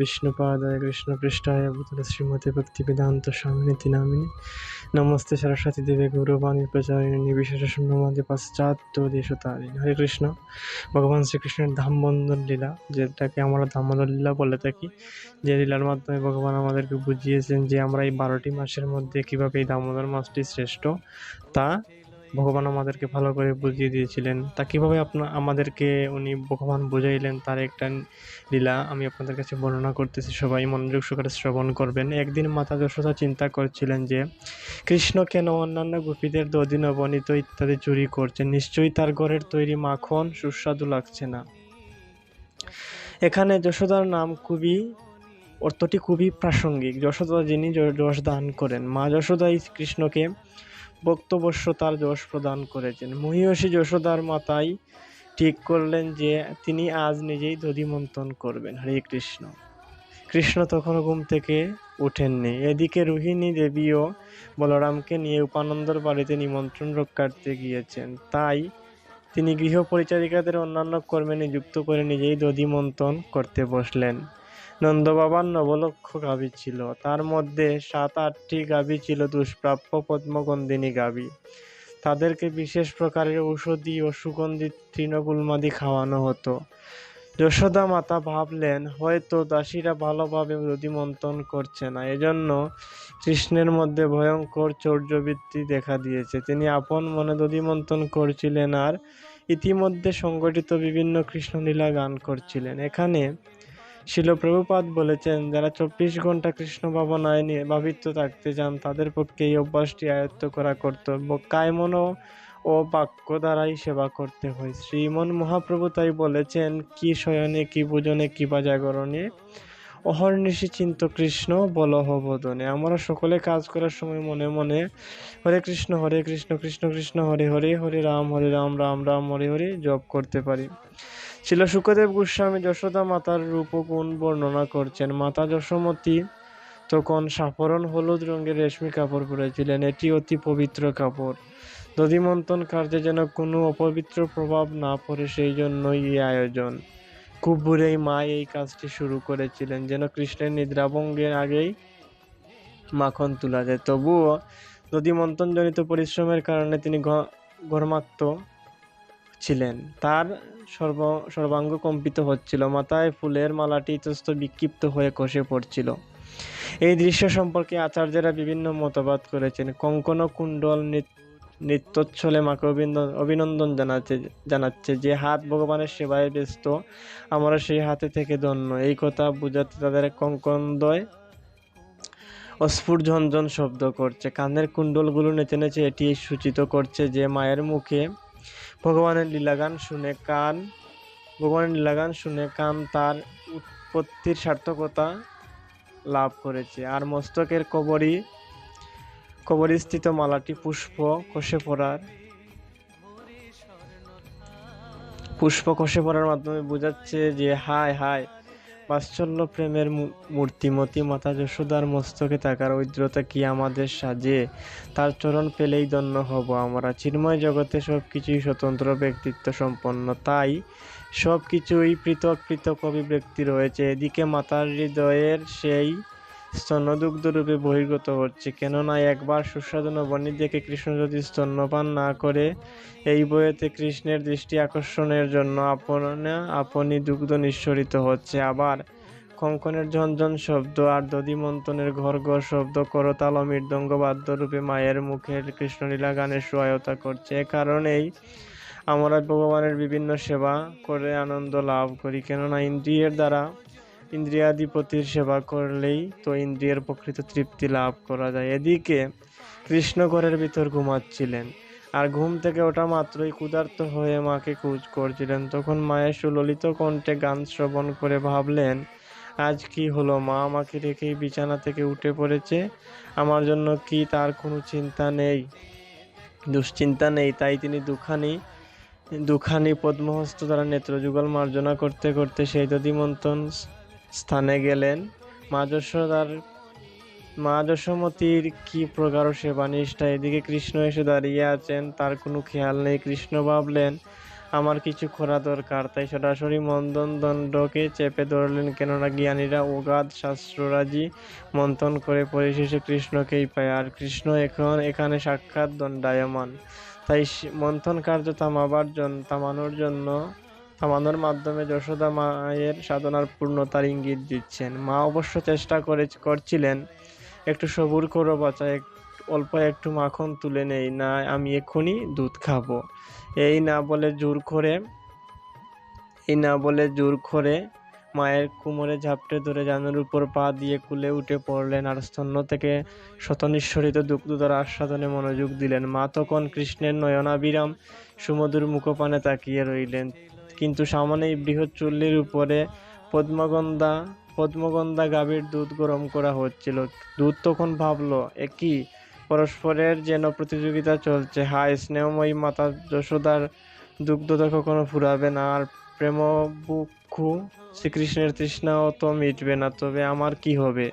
বিষ্ণুপাদায় কৃষ্ণপৃষ্ঠায় ভূতল শ্রীমতী ভক্তি বেদান্ত স্বামিনীতি নামিনী। নমস্তে সরস্বতী দেবে গৌরবাণী প্রচারিণী নির্বিশেষে শূন্যমাদে পাশ্চাত্য দেশতারী হরে কৃষ্ণ। ভগবান শ্রীকৃষ্ণের ধামবন্ধন লীলা, যেটাকে আমরা ধামবন্ধন লীলা বলে থাকি, যে লীলার মাধ্যমে ভগবান আমাদেরকে বুঝিয়েছেন যে আমরা এই বারোটি মাসের মধ্যে কীভাবে এই দামোদর মাসটি শ্রেষ্ঠ তা ভগবান আমাদেরকে ভালো করে বুঝিয়ে দিয়েছিলেন। তা কীভাবে আপনা, আমাদেরকে উনি ভগবান বুঝাইলেন তার একটা লীলা আমি আপনাদের কাছে বর্ণনা করতেছি। সবাই মনোযোগ সহকারে শ্রবণ করবেন। একদিন মাতা যশোদা চিন্তা করছিলেন যে, কৃষ্ণ কেন অন্যান্য গোপীদের দধি নবনীত ইত্যাদি চুরি করছেন নিশ্চয়ই তার ঘরের তৈরি মাখন সুস্বাদু লাগছে না। এখানে যশোদার নাম খুবই, অর্থটি খুবই প্রাসঙ্গিক। যশোদা যিনি যশ দান করেন, মা যশোদাই কৃষ্ণকে বক্তবশ্যতার যশ প্রদান করেছেন। মহিষী যশোদার মাতাই ঠিক করলেন যে তিনি আজ নিজেই দধি মন্থন করবেন। হরে কৃষ্ণ। কৃষ্ণ তখনও ঘুম থেকে ওঠেননি। এদিকে রোহিণী দেবীও বলরামকে নিয়ে উপানন্দর বাড়িতে নিমন্ত্রণ রক্ষার্থে গিয়েছেন। তাই তিনি গৃহ পরিচারিকাদের অন্যান্য কর্মে নিযুক্ত করে নিজেই দধি মন্থন করতে বসলেন। নন্দবাবার নবলক্ষ গাভী ছিল। তার মধ্যে সাত, আটটি গাভী ছিল দুষ্প্রাপ্য পদ্মগন্ধিনী গাভী তাদেরকে বিশেষ প্রকারের ঔষধি ও সুগন্ধি তৃণগুলমাদি খাওয়ানো হতো। যশোদা মাতা ভাবলেন, হয়তো দাসীরা ভালোভাবে মন্থন করছে না। এজন্য কৃষ্ণের মধ্যে ভয়ঙ্কর চৌর্যবৃত্তি দেখা দিয়েছে। তিনি আপন মনে দধি মন্থন করছিলেন আর ইতিমধ্যে সংগঠিত বিভিন্ন কৃষ্ণলীলা গান করছিলেন। এখানে শিলপ্রভুপাদ বলেছেন, যারা চব্বিশ ঘণ্টা কৃষ্ণ ভাবনায় নিয়ে ভাবিত থাকতে চান, তাদের পক্ষে এই অভ্যাসটি আয়ত্ত করা কর্তব্য। কায়মন ও বাক্য দ্বারাই সেবা করতে হয়। শ্রীমন মহাপ্রভু তাই বলেছেন, কি শয়নে, কি ভোজনে, কি বা জাগরণে? অহর্নিশি চিন্ত কৃষ্ণ, বলহ আমরা সকলে কাজ করার সময় মনে মনে হরে কৃষ্ণ হরে কৃষ্ণ কৃষ্ণ কৃষ্ণ, হরে হরে হরে রাম হরে রাম রাম রাম, হরে হরে জপ করতে পারি। ছিল সুখদেব গোস্বামী যশোদা মাতার রূপ ও বর্ণনা করছেন। মাতা যশোমতী তখন সাফরণ হলুদ রঙের রেশমি কাপড় পরেছিলেন। এটি অতি পবিত্র কাপড়। দধিমন্থন কার্যে যেন কোনো অপবিত্র প্রভাব না পড়ে, সেই জন্যই এই আয়োজন। খুব মা এই কাজটি শুরু করেছিলেন, যেন কৃষ্ণের নিদ্রাভঙ্গের আগেই মাখন তোলা যায় তবুও দধিমন্থনজনিত পরিশ্রমের কারণে তিনি ঘর্মাক্ত ছিলেন। তার সর্ব, সর্বাঙ্গ কম্পিত হচ্ছিল। মাথায় ফুলের মালাটি ইতস্ত বিক্ষিপ্ত হয়ে খসে পড়ছিল। এই দৃশ্য সম্পর্কে আচার্যরা বিভিন্ন মতবাদ করেছেন। কঙ্কন কুণ্ডল নৃত- নৃত্যোচ্ছলে মাকে অভিনন্দন জানাচ্ছে জানাচ্ছে যে, হাত ভগবানের সেবায় ব্যস্ত। আমরা সেই হাতে থেকে ধন্য। এই কথা বোঝাতে তাদের কঙ্কনদ্বয় অস্ফুট ঝনঝন শব্দ করছে। কানের কুণ্ডলগুলো নেচে নেচে এটি সূচিত করছে যে, মায়ের মুখে ভগবানের লীলাগান শুনে কান, ভগবানের লীলাগান শুনে কান তার উৎপত্তির সার্থকতা লাভ করেছে। আর মস্তকের কবরী কবরীস্থিত মালাটি পুষ্প কষে পড়ার, পুষ্প কষে পড়ার মাধ্যমে বোঝাচ্ছে যে হায় হায় বাৎসল্য প্রেমের মূর্তিমতি মাতা যশোদার মস্তকে থাকার ঐদ্রতা কি আমাদের সাজে? তার চরণ পেলেই ধন্য হব আমরা। চিন্ময় জগতে সব কিছুই স্বতন্ত্র ব্যক্তিত্ব সম্পন্ন। তাই সব কিছুই পৃথক পৃথক অভিব্যক্তি রয়েছে। এদিকে মাতার হৃদয়ের সেই স্তন্যদুগ্ধ রূপে বহির্গত হচ্ছে। কেননা একবার সুস্বাদু নবনী দেখে কৃষ্ণ যদি স্তন্যপান না করে, এই বইয়েতে কৃষ্ণের দৃষ্টি আকর্ষণের জন্য আপনা, আপনি দুগ্ধ নিঃসরিত হচ্ছে। আবার কঙ্কনের ঝনঝন শব্দ আর দধিমন্তনের ঘর ঘর শব্দ করতাল মৃদঙ্গ বাদ্যরূপে মায়ের মুখের কৃষ্ণলীলা গানের সহায়তা করছে। এ কারণেই আমরা ভগবানের বিভিন্ন সেবা করে আনন্দ লাভ করি। কেননা ইন্দ্রিয়ের দ্বারা ইন্দ্রিয়াধিপতির সেবা করলেই তো ইন্দ্রিয়ের প্রকৃত তৃপ্তি লাভ করা যায়। এদিকে কৃষ্ণ ঘরের ভিতর ঘুমাচ্ছিলেন, আর ঘুম থেকে ওঠা মাত্রই ক্ষুধার্ত হয়ে মাকে খোঁজ করছিলেন। তখন মায়ের সুললিত কণ্ঠে গান শ্রবণ করে ভাবলেন, আজ কি হলো মা? আমাকে রেখেই বিছানা থেকে উঠে পড়েছে। আমার জন্য কি তার কোনো চিন্তা নেই? দুশ্চিন্তা নেই, তাই তিনি দুখানি দুখানি পদ্মহস্ত দ্বারা নেত্রযুগল মার্জনা করতে করতে সেই দধিমন্থন স্থানে গেলেন। মা যশোদার, মা যশোমতীর কি প্রগাঢ় সেবা নিষ্ঠা এদিকে কৃষ্ণ এসে দাঁড়িয়ে আছেন, তার কোনো খেয়াল নেই। কৃষ্ণ ভাবলেন, আমার কিছু করা দরকার। তাই সরাসরি মন্দন দণ্ডকে চেপে ধরলেন, কেননা জ্ঞানীরা অগাধ শাস্ত্ররাজি মন্থন করে পরিশেষে কৃষ্ণকেই পায়। আর কৃষ্ণ এখন এখানে সাক্ষাৎ দণ্ডায়মান। তাই মন্থন কার্য থামাবার জন্য থামানোর জন্য থামানোর মাধ্যমে যশোদা মায়ের সাধনার পূর্ণতার ইঙ্গিত দিচ্ছেন। মা অবশ্য চেষ্টা করে করছিলেন একটু সবুর করো বাচ্চা অল্প একটু মাখন তুলে নেই। না, আমি এক্ষুনি দুধ খাব। এই না বলে জোর করে এই না বলে জোর করে মায়ের কোমরে ঝাপটে ধরে জানুর উপর পা দিয়ে কুলে উঠে পড়লেন আর স্তন্য থেকে শতনিঃসরিত দুগ্ধধর আস্বাদনে মনোযোগ দিলেন। মা তখন কৃষ্ণের নয়নাবিরাম সুমধুর মুখপানে তাকিয়ে রইলেন। কিন্তু সামনেই বৃহৎ চুল্লির উপরে পদ্মগন্ধা পদ্মগন্ধা গাভীর দুধ গরম করা হচ্ছিল। দুধ তখন ভাবলো একই পরস্পরের যেন প্রতিযোগিতা চলছে। হায়, স্নেহময়ী মাতা যশোদার দুগ্ধতা কখনো ফুরাবে না, আর প্রেমবুক্ষু শ্রীকৃষ্ণের তৃষ্ণাও তো মিটবে না। তবে আমার কি হবে?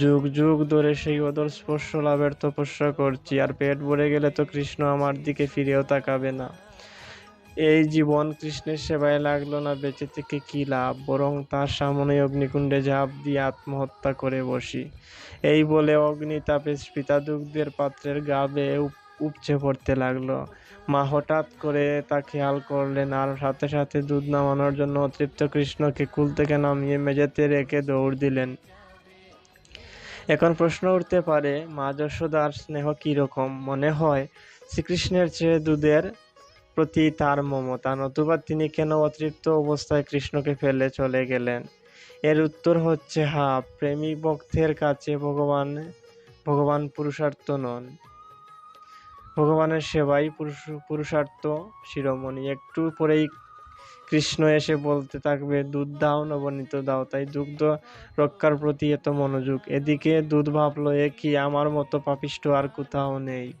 যুগ যুগ ধরে সেই অদর স্পর্শ লাভের তপস্যা করছি, আর পেট ভরে গেলে তো কৃষ্ণ আমার দিকে ফিরেও তাকাবে না। এই জীবন কৃষ্ণের সেবায় লাগল না, বেঁচে থেকে কি লাভ? বরং তার সামনে অগ্নিকুণ্ডে ঝাঁপ দিয়ে আত্মহত্যা করে বসি। এই বলে অগ্নিতাপে স্ফীতা দুগ্ধের পাত্রের গা বেয়ে উপচে পড়তে লাগল। মা হঠাৎ করে তা খেয়াল করলেন আর সাথে সাথে দুধ নামানোর জন্য অতৃপ্ত কৃষ্ণকে কুল থেকে নামিয়ে মেঝেতে রেখে দৌড় দিলেন। এখন প্রশ্ন উঠতে পারে মা যশোদার স্নেহ কীরকম? মনে হয় শ্রীকৃষ্ণের চেয়ে দুধের প্রতি তার মমতা, নতুবা তিনি কেন অতৃপ্ত অবস্থায় কৃষ্ণকে ফেলে চলে গেলেন? এর উত্তর হচ্ছে, হা, প্রেমী ভক্তের কাছে ভগবান ভগবান পুরুষার্থ নন। ভগবানের সেবাই পুরুষ, পুরুষার্থ শিরোমণি। একটু পরেই কৃষ্ণ এসে বলতে থাকবে, দুধ দাও, নবনীত দাও। তাই দুগ্ধ রক্ষার প্রতি এত মনোযোগ। এদিকে দুধ ভাবলো, এ কি আমার মতো পাপিষ্ট আর কোথাও নেই?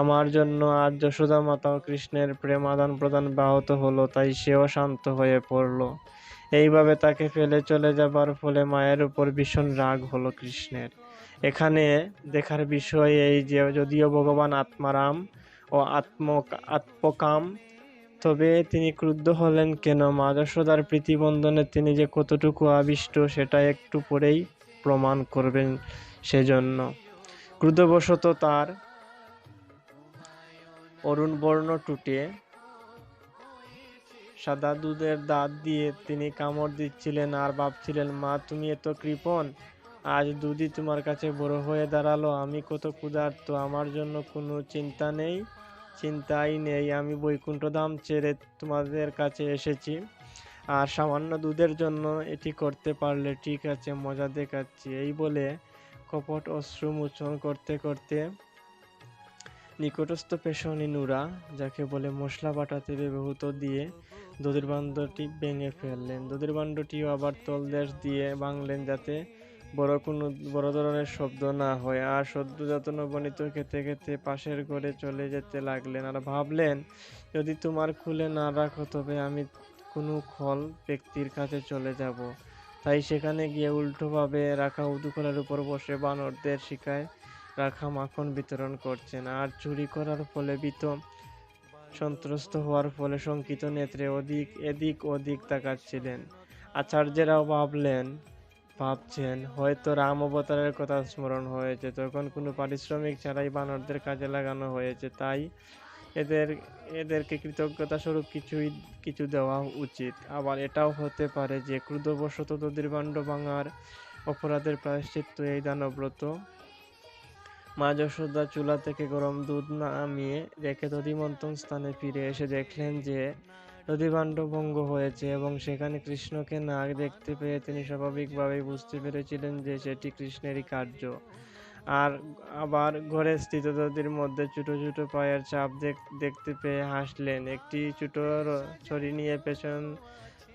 আমার জন্য আর যশোদা মাতা ও কৃষ্ণের প্রেম আদান প্রদান ব্যাহত হলো, তাই সেও শান্ত হয়ে পড়ল। এইভাবে তাকে ফেলে চলে যাবার ফলে মায়ের উপর ভীষণ রাগ হলো কৃষ্ণের। এখানে দেখার বিষয় এই যে, যদিও ভগবান আত্মারাম ও আত্ম আত্মকাম, তবে তিনি ক্রুদ্ধ হলেন কেন? মা যশোদার প্রীতিবন্ধনে তিনি যে কতটুকু আবিষ্ট, সেটা একটু পরেই প্রমাণ করবেন সেজন্য। ক্রুদ্ধবশত তার অরুণ বর্ণ টুটে। সাদা দুধের দাঁত দিয়ে তিনি কামড় দিচ্ছিলেন আর ভাবছিলেন, মা, তুমি এত কৃপণ, আজ দুধই তোমার কাছে বড় হয়ে দাঁড়াল, আমি কত ক্ষুধার্ত, আমার জন্য কোনো চিন্তা নেই, চিন্তাই নেই, আমি বৈকুণ্ঠ ধাম ছেড়ে তোমাদের কাছে এসেছি, আর সামান্য দুধের জন্য এটি করতে পারলে ঠিক আছে, মজা দেখাচ্ছি। এই বলে কপট অশ্রু মোচন করতে করতে নিকটস্থ পেশনি নুরা, যাকে বলে মশলা বাটাতে ব্যবহৃত দিয়ে দধির বান্ডটি ভেঙে ফেললেন। দধির বান্ডটিও আবার তলদেশ দিয়ে ভাঙলেন যাতে বড় কোনো, বড় ধরনের শব্দ না হয়। আর সদ্যজাত নবনীত খেতে খেতে পাশের ঘরে চলে যেতে লাগলেন আর ভাবলেন, যদি তোমার খুলে না রাখো তবে আমি কোনো খল ব্যক্তির কাছে চলে যাব। তাই সেখানে গিয়ে উল্টোভাবে রাখা উদুকলের উপর বসে বানরদের শিকায় রাখা মাখন বিতরণ করছেন আর চুরি করার ফলে বিত সন্ত্রস্ত হওয়ার ফলে শঙ্কিত নেত্রে অধিক, এদিক ওদিক তাকাচ্ছিলেন। আচার্যেরাও ভাবলেন, ভাবছেন, হয়তো রাম অবতারের কথা স্মরণ হয়েছে, তখন কোনো পারিশ্রমিক ছাড়াই বানরদের কাজে লাগানো হয়েছে, তাই এদের, এদেরকে কৃতজ্ঞতা স্বরূপ কিছুই, কিছু দেওয়া উচিত। আবার এটাও হতে পারে যে, ক্রুদ্ধবশত দধিরবাণ্ড ভাঙার অপরাধের প্রায়শ্চিত্ত এই দানব্রত মা যশোদা চুলা থেকে গরম দুধ নামিয়ে রেখে দধিমন্থন স্থানে ফিরে এসে দেখলেন যে দধিভাণ্ড ভঙ্গ হয়েছে এবং সেখানে কৃষ্ণকে না দেখতে পেয়ে তিনি স্বাভাবিকভাবেই বুঝতে পেরেছিলেন যে সেটি কৃষ্ণেরই কার্য। আর আবার ঘরে স্থিত দধির মধ্যে ছোট ছোট পায়ের দেখ- দেখতে পেয়ে হাসলেন। একটি ছোট ছড়ি নিয়ে পেছন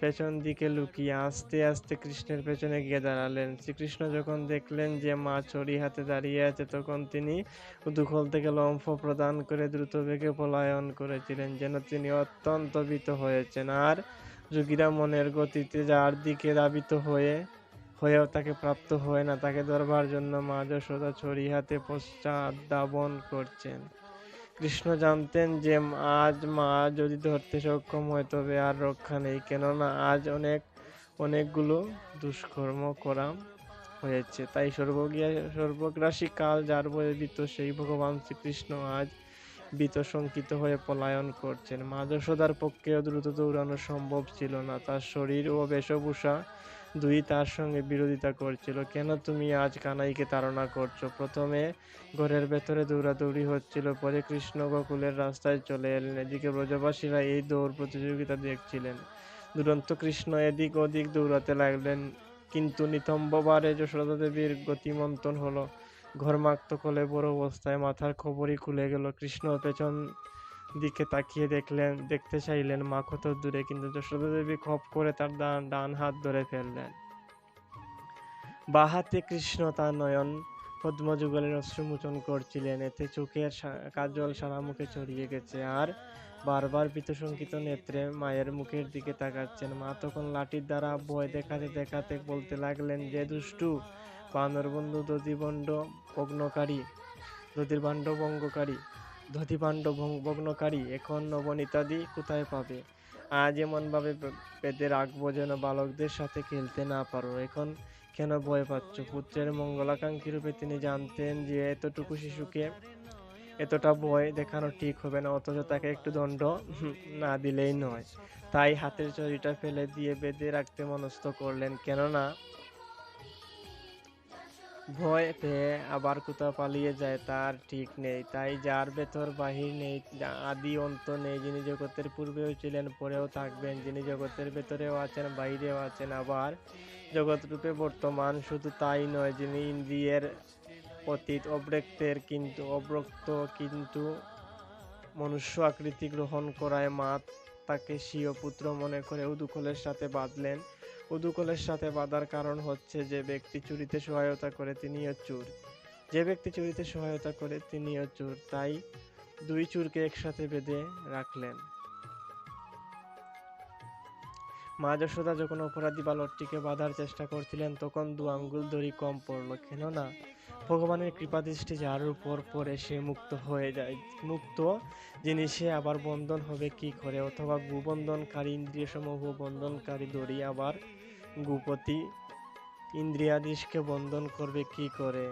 পেছন দিকে লুকিয়ে আস্তে আস্তে কৃষ্ণের পেছনে গিয়ে দাঁড়ালেন। শ্রীকৃষ্ণ যখন দেখলেন যে মা ছড়ি হাতে দাঁড়িয়ে আছে, তখন তিনি দুখল থেকে লম্ফ প্রদান করে দ্রুত বেগে পলায়ন করেছিলেন, যেন তিনি অত্যন্ত ভীত হয়েছেন। আর যোগীরা মনের গতিতে যার দিকে দাবিত হয়ে, হয়েও তাকে প্রাপ্ত হয় না, তাকে ধরবার জন্য মা যশোদা ছড়ি হাতে পশ্চাৎ দাবন করছেন। কৃষ্ণ জানতেন যে আজ মা যদি ধরতে সক্ষম হয় তবে আর রক্ষা নেই, কেননা আজ অনেক, অনেকগুলো দুষ্কর্ম করা হয়েছে। তাই সর্বজ্ঞা সর্বগ্রাসী কাল যার বিত সেই ভগবান শ্রীকৃষ্ণ আজ বিত শঙ্কিত হয়ে পলায়ন করছেন। মা যশোদার পক্ষেও দ্রুত দৌড়ানো সম্ভব ছিল না। তার শরীর ও বেশভূষা দুই তার সঙ্গে বিরোধিতা করছিল। কেন তুমি আজ কানাইকে তাড়না করছ? প্রথমে ঘরের ভেতরে দৌড়াদৌড়ি হচ্ছিল, পরে কৃষ্ণ গোকুলের রাস্তায় চলে এলেন। এদিকে ব্রজবাসীরা এই দৌড় প্রতিযোগিতা দেখছিলেন। দুরন্ত কৃষ্ণ এদিক ওদিক দৌড়াতে লাগলেন, কিন্তু নিতম্ববারে যশোদা দেবীর গতিমন্থন হলো। ঘরমাক্ত কোলে বড় অবস্থায় মাথার খবরই খুলে গেল। কৃষ্ণ পেছন দিকে তাকিয়ে দেখলেন, দেখতে চাইলেন মা কত দূরে, কিন্তু যশোদা দেবী খপ করে তার ডান ডান হাত ধরে ফেললেন। বা হাতে কৃষ্ণ তার নয়ন পদ্মযুগলের অশ্রুমোচন করছিলেন। এতে চোখের কাজল সারা মুখে ছড়িয়ে গেছে। আর বারবার ভীতশঙ্কিত নেত্রে মায়ের মুখের দিকে তাকাচ্ছেন। মা তখন লাঠির দ্বারা ভয় দেখাতে দেখাতে বলতে লাগলেন, যে দুষ্টু, বানর বন্ধু দধিবণ্ড ভগ্নকারী, দধির বাণ্ড ভঙ্গকারী দধিবাণ্ড ভং- ভগ্নকারী, এখন নবনীতাদি কোথায় পাবে? আজ এমনভাবে বেঁধে রাখব যেন বালকদের সাথে খেলতে না পারো। এখন কেন ভয় পাচ্ছ? পুত্রের মঙ্গলাকাঙ্ক্ষী রূপে তিনি জানতেন যে এতটুকু শিশুকে এতটা ভয় দেখানো ঠিক হবে না, অথচ তাকে একটু দণ্ড না দিলেই নয়। তাই হাতের চড়িটা ফেলে দিয়ে বেঁধে রাখতে মনস্থ করলেন। কেননা ভয় পেয়ে আবার কোথাও পালিয়ে যায়, তার ঠিক নেই। তাই যার ভেতর বাহির নেই আদি অন্ত নেই, যিনি জগতের পূর্বেও ছিলেন, পরেও থাকবেন। যিনি জগতের ভেতরেও আছেন, বাইরেও আছেন, আবার জগৎ রূপে বর্তমান, শুধু তাই নয়, যিনি ইন্দ্রিয়ের অতীত, অব্যক্তের কিন্তু, অব্যক্ত কিন্তু মনুষ্য আকৃতি গ্রহণ করায় মা তাকে স্বীয় পুত্র মনে করে উদুকলের সাথে বাঁধলেন। উদুকলের সাথে বাঁধার কারণ হচ্ছে যে ব্যক্তি চুরিতে সহায়তা করে, তিনিও চোর। যে ব্যক্তি চুরিতে সহায়তা করে, তিনিও চোর। তাই দুই চোরকে একসাথে বেঁধে রাখলেন। মা যশোদা যখন অপরাধী বালকটিকে বাঁধার চেষ্টা করছিলেন, তখন দু আঙ্গুল দড়ি কম পড়ল। কেননা, ভগবানের কৃপাদৃষ্টি যার উপর পড়ে সে মুক্ত হয়ে যায়। মুক্ত জিনিসে আবার বন্ধন হবে কি করে? অথবা গুবন্ধনকারী ইন্দ্রিয় সমূহ বন্ধনকারী দড়ি আবার গুপতি ইন্দ্রিয়াদিশকে বন্ধন করবে কি করে?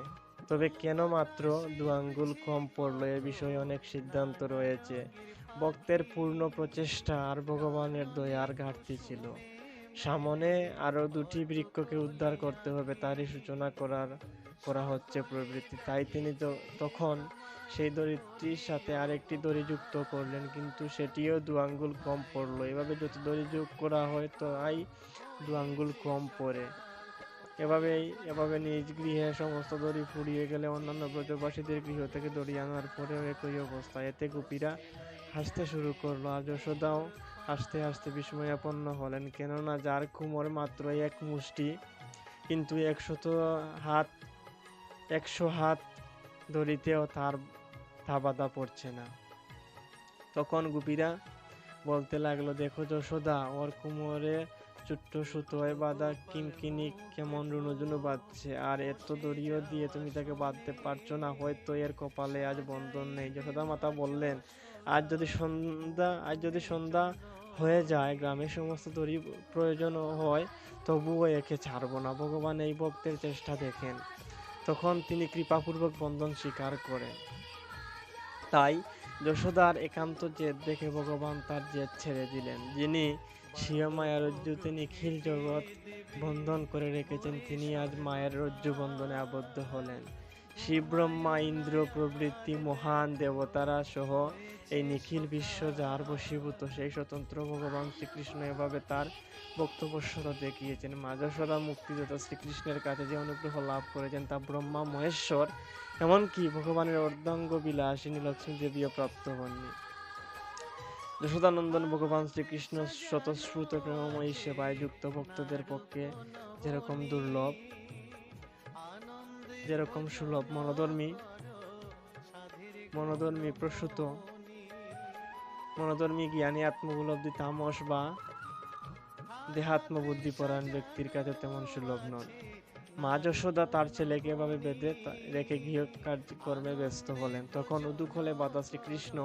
তবে কেন মাত্র দু আঙ্গুল কম পড়ল এ বিষয়ে অনেক সিদ্ধান্ত রয়েছে। ভক্তের পূর্ণ প্রচেষ্টা আর ভগবানের দয়ার ঘাটতি ছিল। সামনে আরও দুটি বৃক্ষকে উদ্ধার করতে হবে তারই সূচনা করার, করা হচ্ছে প্রবৃত্তি। তাই তিনি তখন সেই দড়িটির সাথে আরেকটি দড়ি যুক্ত করলেন, কিন্তু সেটিও দু আঙ্গুল কম পড়ল। এভাবে যত দড়ি যোগ করা হয়, তো আই দু আঙ্গুল কম পড়ে এভাবেই এভাবে নিজ গৃহে সমস্ত দড়ি ফুরিয়ে গেলে অন্যান্য ব্রজবাসীদের গৃহ থেকে দড়ি আনার পরেও একই অবস্থা। এতে গোপীরা হাসতে শুরু করল আর যশোদাও হাসতে হাসতে বিস্ময়াপন্ন হলেন। কেননা যার কুমোর মাত্র এক মুষ্টি, কিন্তু একশত হাত, একশো হাত দড়িতেও তার থাবাদা পড়ছে না। তখন গুপিরা বলতে লাগল, দেখো যশোদা, ওর কুমোরে ছোট্ট সুতোয় বাঁধা কিনকিনি কেমন রুনুঝুনু বাঁধছে? আর এত দড়িও দিয়ে তুমি তাকে বাঁধতে পারছ না, হয়তো এর কপালে আজ বন্ধন নেই। যশোদা মাতা বললেন, আজ যদি সন্ধ্যা, আজ যদি সন্ধ্যা হয়ে যায় গ্রামের সমস্ত দড়ি প্রয়োজন হয়, তবুও একে ছাড়ব না। ভগবান এই ভক্তের চেষ্টা দেখেন। তখন তিনি কৃপাপূর্বক বন্ধন স্বীকার করেন। তাই যশোদার একান্ত জেদ দেখে ভগবান তার জেদ ছেড়ে দিলেন। যিনি স্বীয় মায়ের রজ্জুতে নিখিল জগৎ বন্ধন করে রেখেছেন। তিনি আজ মায়ের রজ্জু বন্ধনে আবদ্ধ হলেন। শিব ব্রহ্মা ইন্দ্র প্রভৃতি, মহান দেবতারা সহ এই নিখিল বিশ্ব যার বশীভূত, সেই স্বতন্ত্র ভগবান শ্রীকৃষ্ণ এভাবে তার বক্তব্যস্বতা দেখিয়েছেন। মা যশোদা মুক্তিদাতা শ্রীকৃষ্ণের কাছে যে অনুগ্রহ লাভ করেছেন তা ব্রহ্মা মহেশ্বর, এমনকি ভগবানের অর্ধাঙ্গ বিলাসিনী লক্ষ্মী দেবীও প্রাপ্ত হননি। যশোদানন্দন ভগবান শ্রীকৃষ্ণ স্বতঃস্ফূর্ত প্রেমময়ী সেবায় যুক্ত ভক্তদের পক্ষে যেরকম দুর্লভ, যেরকম সুলভ মনোধর্মী মনোধর্মী প্রসূত, মনোধর্মী জ্ঞানী আত্মোপলব্ধি তামস বা দেহাত্মবুদ্ধি পরায়ণ ব্যক্তির কাছে তেমন সুলভ নন মা যশোদা তার ছেলেকে এভাবে বেঁধে রেখে গৃহ কার্যক্রমে ব্যস্ত হলেন। তখন উদুখলে বাধা শ্রীকৃষ্ণ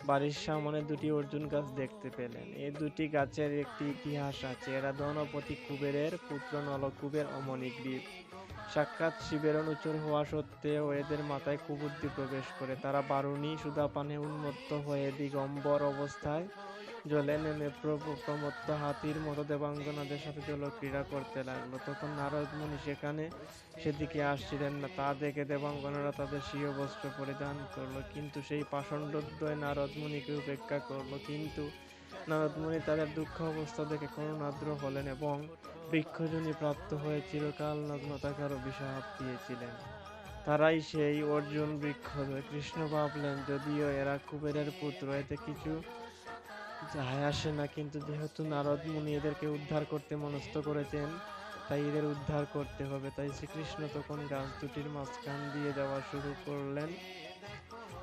বাড়ির সামনে দুটি অর্জুন গাছ দেখতে পেলেন। এই দুটি গাছের একটি ইতিহাস আছে। এরা ধনপতি কুবেরের পুত্র নলকুবের অমনিগ্রীব সাক্ষাৎ শিবের অনুচর হওয়া সত্ত্বেও এদের মাথায় কুবুদ্ধি প্রবেশ করে। তারা বারুণী সুদাপানে উন্মত্ত হয়ে দিগম্বর অবস্থায় জলে নেমে প্রভু প্রমত্ত হাতির মতো দেবাঙ্গনাদের সাথে জলক্রীড়া করতে লাগল। তখন নারদ মুনি সেখানে সেদিকে আসছিলেন না। তা দেখে দেবাঙ্গনারা তাদের স্বীয় বস্ত্র পরিধান করল। কিন্তু সেই পাষণ্ডদ্বয় নারদ মুনিকে উপেক্ষা করল। কিন্তু নারদ মুনি তাদের দুঃখ অবস্থা দেখে করুণাদ্র হলেন এবং বৃক্ষজনী প্রাপ্ত হয়ে চিরকাল নগ্নতাকে আরও অভিশাপ দিয়েছিলেন। তারাই সেই অর্জুন বৃক্ষ কৃষ্ণ ভাবলেন, যদিও এরা কুবেরের পুত্র, এতে কিছু যায় আসে না, কিন্তু যেহেতু নারদ মুনি এদেরকে উদ্ধার করতে মনস্থ করেছেন, তাই এদের উদ্ধার করতে হবে। তাই শ্রীকৃষ্ণ তখন গাছ দুটির মাঝখান দিয়ে যাওয়া শুরু করলেন।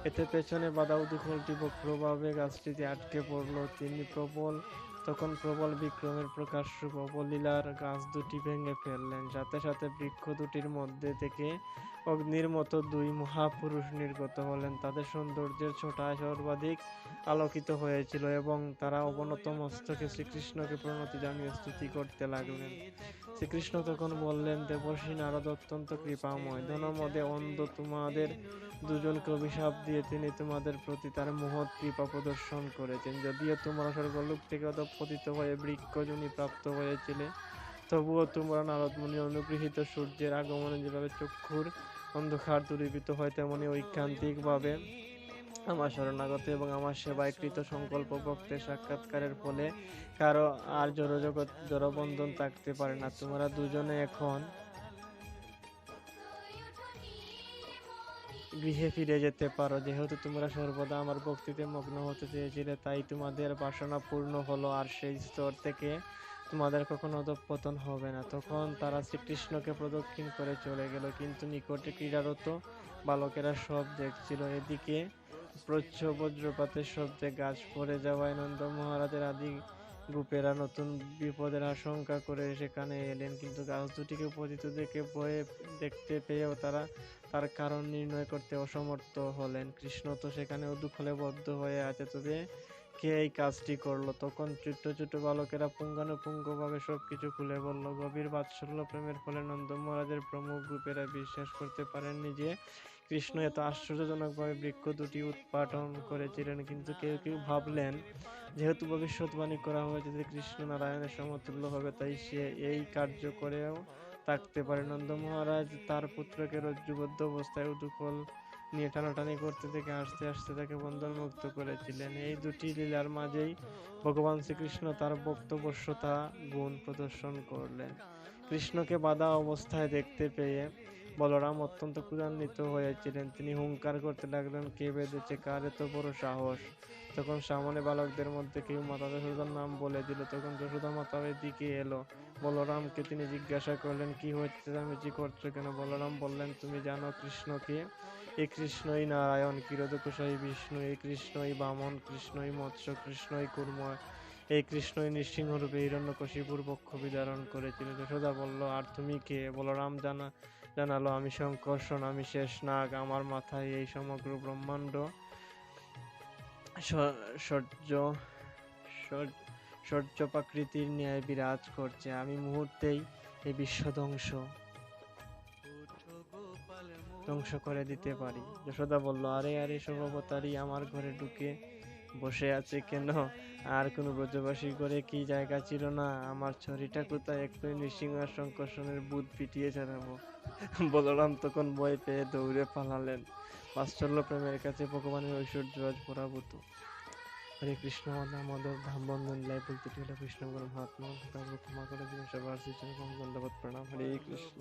এতে পেছনে বাধা উদুখলটি প্রভাবে গাছটিতে আটকে পড়ল। তিনি প্রবল তখন প্রবল বিক্রমের প্রকাশ্য অবলীলার গাছ দুটি ভেঙে ফেললেন। সাথে সাথে বৃক্ষ দুটির মধ্যে থেকে অগ্নির মতো দুই মহাপুরুষ নির্গত হলেন। তাদের সৌন্দর্যের ছোটায় সর্বাধিক আলোকিত হয়েছিল এবং তারা অবনত মস্তকে শ্রীকৃষ্ণকে প্রণতি জানিয়ে স্তুতি করতে লাগলেন। শ্রীকৃষ্ণ তখন বললেন, দেবর্ষী নারদ অত্যন্ত কৃপাময়। ধনমদে অন্ধ তোমাদের দুজনকে অভিশাপ দিয়ে তিনি তোমাদের প্রতি তার মহৎ কৃপা প্রদর্শন করেছেন। যদিও তোমরা স্বর্গলোক থেকে অধপতিত হয়ে বৃক্ষজনী প্রাপ্ত হয়েছিলে। তবুও তোমরা নারদ মুনি অনুগৃহীত সূর্যের আগমনে যেভাবে চক্ষুর অন্ধকার দূরীভূত হয়, তেমনি ঐকান্তিকভাবে আমার শরণাগত এবং আমার সেবায় কৃত সংকল্প ভক্তের সাক্ষাৎকারের ফলে কারও আর জড়জগৎ জড়বন্ধন থাকতে পারে না। তোমরা দুজনে এখন গৃহে ফিরে যেতে পারো। যেহেতু তোমরা সর্বদা আমার ভক্তিতে মগ্ন হতে চেয়েছিলে, তাই তোমাদের বাসনা পূর্ণ হলো আর সেই স্তর থেকে তোমাদের কখনো অধঃপতন হবে না। তখন তারা শ্রীকৃষ্ণকে প্রদক্ষিণ করে চলে গেল, কিন্তু নিকটে ক্রীড়ারত বালকেরা সব দেখছিল। এদিকে প্রচ্ছ বজ্রপাতের শব্দে গাছ পড়ে যাওয়ায় নন্দ মহারাজের আদি গ্রুপেরা নতুন বিপদের আশঙ্কা করে সেখানে এলেন। কিন্তু গাছ দুটিকে পতিত দেখে ভয়ে দেখতে পেয়েও তারা তার কারণ নির্ণয় করতে অসমর্থ হলেন। কৃষ্ণ তো সেখানে উদুখলে বদ্ধ হয়ে আছে, তবে কে এই কাজটি করল? তখন ছোট্ট ছোট বালকেরা পুঙ্খানুপুঙ্খভাবে সবকিছু খুলে বলল, গভীর বাৎসল্য প্রেমের ফলে নন্দ মহারাজের প্রমুখ গ্রুপেরা বিশ্বাস করতে পারেননি যে, কৃষ্ণ এত আশ্চর্যজনকভাবে বৃক্ষ দুটি উৎপাটন করেছিলেন। কিন্তু কেউ কেউ ভাবলেন, যেহেতু ভবিষ্যৎবাণী করা হয়েছে যে কৃষ্ণ নারায়ণের সমতুল্য হবে, তাই সে এই কার্য করেও থাকতে পারে। নন্দ মহারাজ তার পুত্রকে রজ্জুবদ্ধ অবস্থায় উদুকল নিয়ে টানাটানি করতে থেকে আস্তে আস্তে তাকে বন্ধন মুক্ত করেছিলেন এই দুটি লীলার মাঝেই ভগবান শ্রীকৃষ্ণ তার বক্তব্যতা গুণ প্রদর্শন করলেন। কৃষ্ণকে বাধা অবস্থায় দেখতে পেয়ে বলরাম অত্যন্ত ক্রুধান্বিত হয়েছিলেন। তিনি হুঙ্কার করতে লাগলেন, কে বেঁধেছে? কার এত বড় সাহস? তখন সামনে বালকদের মধ্যে কেউ মাতা যশোদার নাম বলে দিল। তখন যশোদা মাতা দিকে এলো। বলরামকে তিনি জিজ্ঞাসা করলেন, কি হচ্ছে স্বামীজি? করছ কেন? বলরাম বললেন, তুমি জানো কৃষ্ণকে এই কৃষ্ণই নারায়ণ, কিরদকুশাই বিষ্ণু এই কৃষ্ণই বামন, কৃষ্ণই মৎস্য, কৃষ্ণই কুর্ম এই কৃষ্ণই নৃসিংহরূপে হিরণ্যকশিপুর পক্ষ বিধারণ করেছিল যশোদা বলল, আর তুমি কে? বলরাম জানা, জানালো, আমি শঙ্কর্ষণ আমি শেষ নাগ, আমার মাথায় এই সমগ্র ব্রহ্মাণ্ড স- সূর্য সূর্যপ্রাকৃতির ন্যায় বিরাজ করছে। আমি মুহূর্তেই এই বিশ্ব ধ্বংস। ধ্বংস করে দিতে পারি। যশোদা বলল, আরে আরে সব অবতারই আমার ঘরে ঢুকে বসে আছে কেন? আর কোনো ব্রজবাসীর ঘরে কি জায়গা ছিল না? আমার ছড়িটা কোথায়? একটু নৃসিংহ শঙ্কর্ষণের বুধ পিটিয়ে ছাড়াবো বলরাম তখন ভয় পেয়ে দৌড়ে পালালেন। বাৎসল্য প্রেমের কাছে ভগবানের ঐশ্বর্য আজ পরাভূত। হরে কৃষ্ণ মাধব, ধাম বন্ধন লাই বলতে হলো কৃষ্ণ মহাত্মা ক্ষমা করে দিন সবার সৃজন দণ্ডবত প্রণাম, হরে কৃষ্ণ।